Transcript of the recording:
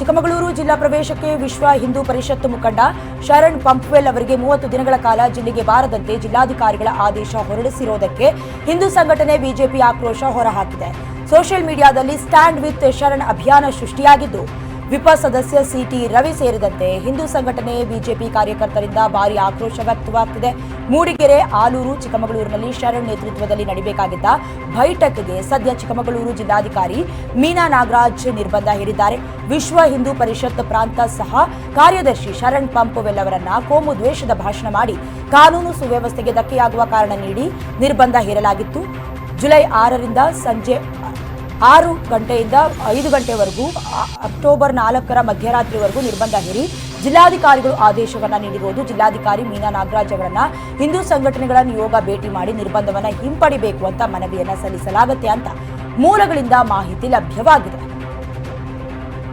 ಚಿಕ್ಕಮಗಳೂರು ಜಿಲ್ಲಾ ಪ್ರವೇಶಕ್ಕೆ ವಿಶ್ವ ಹಿಂದೂ ಪರಿಷತ್ ಮುಖಂಡ ಶರಣ್ ಪಂಪ್ವೆಲ್ ಅವರಿಗೆ ಮೂವತ್ತು ದಿನಗಳ ಕಾಲ ಜಿಲ್ಲೆಗೆ ಬಾರದಂತೆ ಜಿಲ್ಲಾಧಿಕಾರಿಗಳ ಆದೇಶ ಹೊರಡಿಸಿರುವುದಕ್ಕೆ ಹಿಂದೂ ಸಂಘಟನೆ ಬಿಜೆಪಿ ಆಕ್ರೋಶ ಹೊರಹಾಕಿದೆ. ಸೋಷಿಯಲ್ ಮೀಡಿಯಾದಲ್ಲಿ ಸ್ಟ್ಯಾಂಡ್ ವಿತ್ ಶರಣ್ ಅಭಿಯಾನ ಸೃಷ್ಟಿಯಾಗಿದ್ದು ವಿಪ ಸದಸ್ಯ ಸಿಟಿ ರವಿ ಸೇರಿದಂತೆ ಹಿಂದೂ ಸಂಘಟನೆ, ಬಿಜೆಪಿ ಕಾರ್ಯಕರ್ತರಿಂದ ಭಾರಿ ಆಕ್ರೋಶ ವ್ಯಕ್ತವಾಗ್ತಿದೆ. ಮೂಡಿಗೆರೆ, ಆಲೂರು, ಚಿಕ್ಕಮಗಳೂರಿನಲ್ಲಿ ಶರಣ್ ನೇತೃತ್ವದಲ್ಲಿ ನಡೆಯಬೇಕಾಗಿದ್ದ ಬೈಠಕ್ಗೆ ಸದ್ಯ ಚಿಕ್ಕಮಗಳೂರು ಜಿಲ್ಲಾಧಿಕಾರಿ ಮೀನಾ ನಾಗರಾಜ್ ನಿರ್ಬಂಧ ಹೇರಿದ್ದಾರೆ. ವಿಶ್ವ ಹಿಂದೂ ಪರಿಷತ್ ಪ್ರಾಂತ ಸಹ ಕಾರ್ಯದರ್ಶಿ ಶರಣ್ ಪಂಪುವೆಲ್ ಅವರನ್ನ ಕೋಮು ದ್ವೇಷದ ಭಾಷಣ ಮಾಡಿ ಕಾನೂನು ಸುವ್ಯವಸ್ಥೆಗೆ ಧಕ್ಕೆಯಾಗುವ ಕಾರಣ ನೀಡಿ ನಿರ್ಬಂಧ ಹೇರಲಾಗಿತ್ತು. ಜುಲೈ ಆರರಿಂದ ಸಂಜೆ ಆರು ಗಂಟೆಯಿಂದ ಐದು ಗಂಟೆವರೆಗೂ ಅಕ್ಟೋಬರ್ ನಾಲ್ಕರ ಮಧ್ಯರಾತ್ರಿವರೆಗೂ ನಿರ್ಬಂಧ ಹೇರಿ ಜಿಲ್ಲಾಧಿಕಾರಿಗಳು ಆದೇಶವನ್ನು ನೀಡಿರುವುದು. ಜಿಲ್ಲಾಧಿಕಾರಿ ಮೀನಾ ನಾಗರಾಜ್ ಅವರನ್ನ ಹಿಂದೂ ಸಂಘಟನೆಗಳ ನಿಯೋಗ ಭೇಟಿ ಮಾಡಿ ನಿರ್ಬಂಧವನ್ನು ಹಿಂಪಡಿಬೇಕು ಅಂತ ಮನವಿಯನ್ನು ಸಲ್ಲಿಸಲಾಗುತ್ತೆ ಅಂತ ಮೂಲಗಳಿಂದ ಮಾಹಿತಿ ಲಭ್ಯವಾಗಿದೆ.